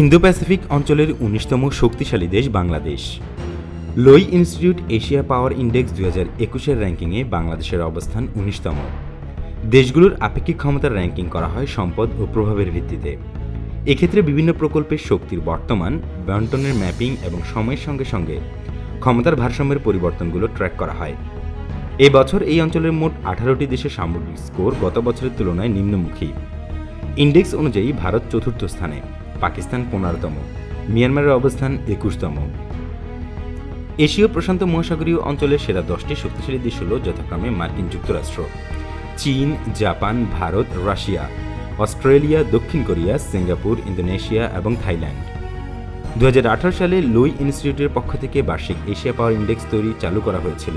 Indo Pacific অঞ্চলের উনিশতম শক্তিশালী দেশ Bangladesh. Lowy Institute Asia Power Index দুই হাজার একুশের র্যাঙ্কিংয়ে বাংলাদেশের অবস্থান উনিশতম। দেশগুলোর আপেক্ষিক ক্ষমতার র্যাঙ্কিং করা হয় সম্পদ ও প্রভাবের ভিত্তিতে। এক্ষেত্রে বিভিন্ন প্রকল্পের শক্তির বর্তমান, বন্টনের ম্যাপিং এবং সময়ের সঙ্গে সঙ্গে ক্ষমতার ভারসাম্যের পরিবর্তনগুলো ট্র্যাক করা হয়। এই বছর এই অঞ্চলের মোট আঠারোটি দেশের সামগ্রিক স্কোর গত বছরের তুলনায় নিম্নমুখী। ইন্ডেক্স অনুযায়ী ভারত চতুর্থ স্থানে। পাকিস্তান পনেরোতম, মিয়ানমারের অবস্থান একুশতম। এশীয় প্রশান্ত মহাসাগরীয় অঞ্চলের সেরা দশটি শক্তিশালী দেশ হল যথাক্রমে মার্কিন যুক্তরাষ্ট্র। চীন, জাপান, ভারত, রাশিয়া, অস্ট্রেলিয়া, দক্ষিণ কোরিয়া, সিঙ্গাপুর, ইন্দোনেশিয়া এবং থাইল্যান্ড। দু হাজার আঠারো সালে লুই ইনস্টিটিউটের পক্ষ থেকে বার্ষিক এশিয়া পাওয়ার ইন্ডেক্স তৈরি চালু করা হয়েছিল।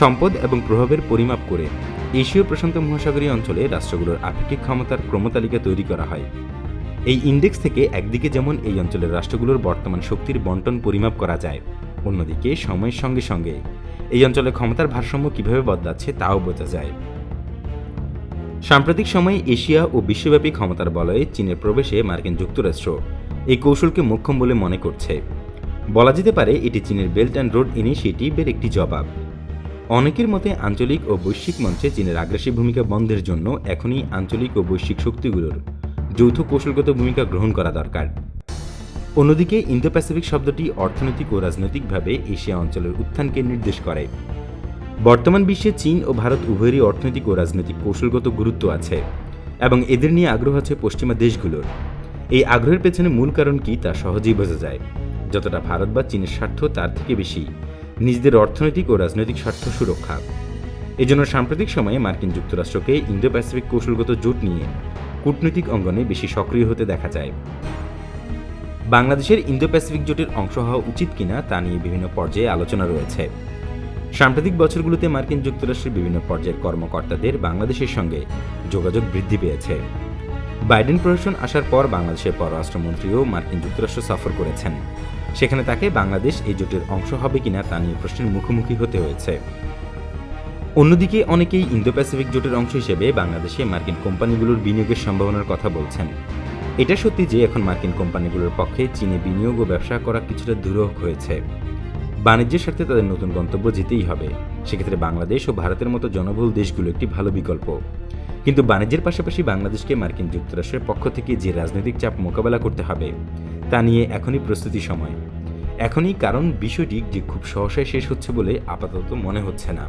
সম্পদ এবং প্রভাবের পরিমাপ করে এশীয় প্রশান্ত মহাসাগরীয় অঞ্চলে রাষ্ট্রগুলোর আপেক্ষিক ক্ষমতার ক্রমতালিকা তৈরি করা হয়। এই ইন্ডেক্স থেকে একদিকে যেমন এই অঞ্চলের রাষ্ট্রগুলোর বর্তমান শক্তির বন্টন পরিমাপ করা যায়, অন্যদিকে সময়ের সঙ্গে সঙ্গে। এই অঞ্চলে ক্ষমতার ভারসাম্য কীভাবে বদলাচ্ছে তাও বোঝা যায়। সাম্প্রতিক সময়ে এশিয়া ও বিশ্বব্যাপী ক্ষমতার বলয়ে চীনের প্রবেশে মার্কিন যুক্তরাষ্ট্র এই কৌশলকে মোক্ষম বলে মনে করছে। বলা যেতে পারে এটি চীনের বেল্ট অ্যান্ড রোড ইনিশিয়েটিভের একটি জবাব। অনেকের মতে আঞ্চলিক ও বৈশ্বিক মঞ্চে চীনের আগ্রাসী ভূমিকা বন্ধের জন্য এখনই আঞ্চলিক ও বৈশ্বিক শক্তিগুলোর যৌথ কৌশলগত ভূমিকা গ্রহণ করা দরকার। অন্যদিকে ইন্দো প্যাসিফিক শব্দটি অর্থনৈতিক ও রাজনৈতিকভাবে এশিয়া অঞ্চলের উত্থানকে নির্দেশ করে। বর্তমান বিশ্বে চীন ও ভারত উভয়েরই অর্থনৈতিক ও রাজনৈতিক কৌশলগত গুরুত্ব আছে এবং এদের নিয়ে আগ্রহ আছে পশ্চিমা দেশগুলোর। এই আগ্রহের পেছনে মূল কারণ কি তা সহজেই বোঝা যায়। যতটা ভারত বা চীনের স্বার্থ, তার থেকে বেশি নিজেদের অর্থনৈতিক ও রাজনৈতিক স্বার্থ সুরক্ষা। এজন্য সাম্প্রতিক সময়ে মার্কিন যুক্তরাষ্ট্রকে ইন্দো প্যাসিফিক কৌশলগত জোট নিয়ে কূটনৈতিক অঙ্গনে বেশি সক্রিয় হতে দেখা যায়। বাংলাদেশের ইন্দো প্যাসিফিক জোটের অংশ হওয়া উচিত কিনা তা নিয়ে বিভিন্ন পর্যায়ে আলোচনা রয়েছে। সাম্প্রতিক বছরগুলোতে মার্কিন যুক্তরাষ্ট্রের বিভিন্ন পর্যায়ের কর্মকর্তাদের বাংলাদেশের সঙ্গে যোগাযোগ বৃদ্ধি পেয়েছে। বাইডেন প্রশাসন আসার পর বাংলাদেশের পররাষ্ট্রমন্ত্রীও মার্কিন যুক্তরাষ্ট্র সফর করেছেন। সেখানে তাকে বাংলাদেশ এই জোটের অংশ হবে কিনা তা নিয়ে প্রশ্নের মুখোমুখি হতে হয়েছে। অন্যদিকে অনেকেই ইন্দো প্যাসিফিক জোটের অংশ হিসেবে বাংলাদেশে মার্কিন কোম্পানিগুলোর বিনিয়োগের সম্ভাবনার কথা বলছেন। এটা সত্যি যে এখন মার্কিন কোম্পানিগুলোর পক্ষে চীনে বিনিয়োগ ও ব্যবসা করা কিছুটা দুরূহ হয়েছে। বাণিজ্যের স্বার্থে তাদের নতুন গন্তব্য যেতেই হবে। সেক্ষেত্রে বাংলাদেশ ও ভারতের মতো জনবহুল দেশগুলো একটি ভালো বিকল্প। কিন্তু বাণিজ্যের পাশাপাশি বাংলাদেশকে মার্কিন যুক্তরাষ্ট্রের পক্ষ থেকে যে রাজনৈতিক চাপ মোকাবেলা করতে হবে, তা নিয়ে এখনই প্রস্তুতি সময়। এখনই কারণ বিষয়টি যে খুব সহসায় শেষ হচ্ছে বলে আপাতত মনে হচ্ছে না।